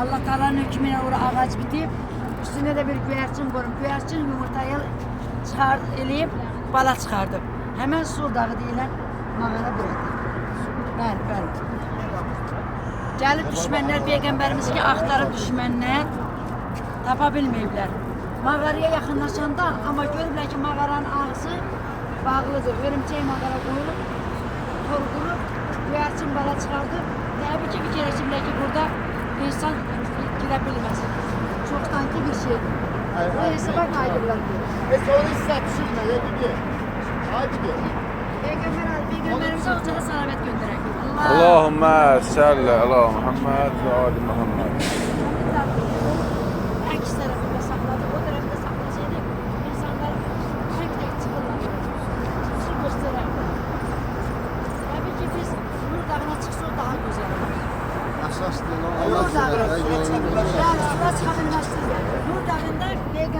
Allah Teala'nın hükmüne uğra ağaç bitip üstüne de bir güvercin koyun. Güvercin yumurtayı çıkar, eleyip bala çıkardım. Hemen Sul Dağı deyilen mağara burada. Bəli, bəli. Gəlib düşmənlər Peyğəmbərimizi ki, axtarıb düşmənlər tapa bilməyiblər. Mağaraya yaxınlaşanda amma görüblər ki, mağaranın ağzı bağlıdır. Örümcək mağara qoyulub, tor qurub, güvercin bala çıxardıb. Təbii ki, fikirləşiblər ki, burada insan girebilmez. Çok sanki bir şey. O hesaba kaydırılan diyor. E sonra size düşürme ya gidiyor. Haydi gidiyor. Peygamber abi, Peygamberimize ortada salamet gönderek. Allahümme salli ala Muhammed ve ali Muhammed. Nur Allah dağı. sənə Yəni,